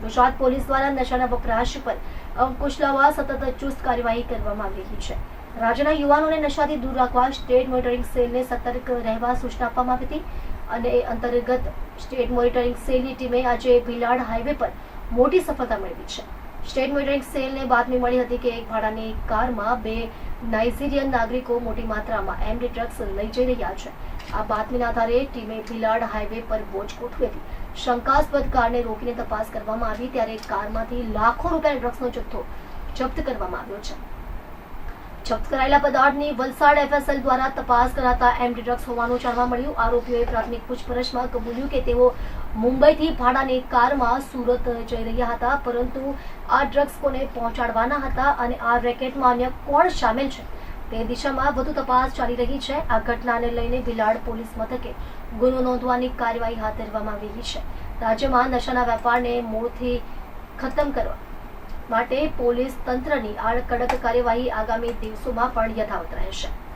Gujarat police દ્વારા નશાના વપરાશ પર અંકુશ લાવવા સતત ચુસ્ત કાર્યવાહી કરવામાં આવી રહી છે. રાજ્યના યુવાનોને નશાથી દૂર રાખવા સ્ટેટ મોનિટરિંગ સેલને સતર્ક રહેવા સૂચના આપવામાં આવી હતી અને અંતર્ગત સ્ટેટ મોનિટરિંગ સેલની ટીમે આજે ભીલાડ હાઈવે પર મોટી સફળતા મેળવી છે. સ્ટેટ મોનિટરિંગ સેલને બાતમી મળી હતી કે એક ભાડાની કારમાં બે નાઇજીરિયન નાગરિકો મોટી માત્રામાં એમડી ડ્રગ્સ લઈ જઈ રહ્યા છે. આ બાતમીના આધારે ટીમે ભીલાડ હાઈવે પર વોચ ગોઠવી હતી. શંકાસ્પદ કારને રોકીને તપાસ કરવામાં આવી ત્યારે કારમાંથી લાખો રૂપિયાના ડ્રગ્સનો જથ્થો જપ્ત કરવામાં આવ્યો છે. જપ્ત કરાયેલા પદાર્થની વલસાડ એફએસએલ દ્વારા તપાસ કરાતા એમડી ડ્રગ્સ હોવાનું જાણવા મળ્યું. આરોપીઓએ પ્રાથમિક પૂછપરછમાં કબૂલ્યું કે તેઓ મુંબઈથી ભાડાની કારમાં સુરત જઈ રહ્યા હતા, પરંતુ આ ડ્રગ્સ કોને પહોંચાડવાના હતા અને આ રેકેટમાં અન્ય કોણ સામેલ છે? તે દિશામાં વધુ તપાસ ચાલી રહી છે. આ ઘટનાને લઈને ભિલાડ પોલીસ મથકે ગુનો નોંધવાની કાર્યવાહી હાથ ધરવામાં આવી છે. રાજ્યમાં નશાના વેપારને મૂળથી ખતમ કરવા માટે પોલીસ તંત્રની આડકડક કડક કાર્યવાહી આગામી દિવસોમાં પણ યથાવત રહેશે.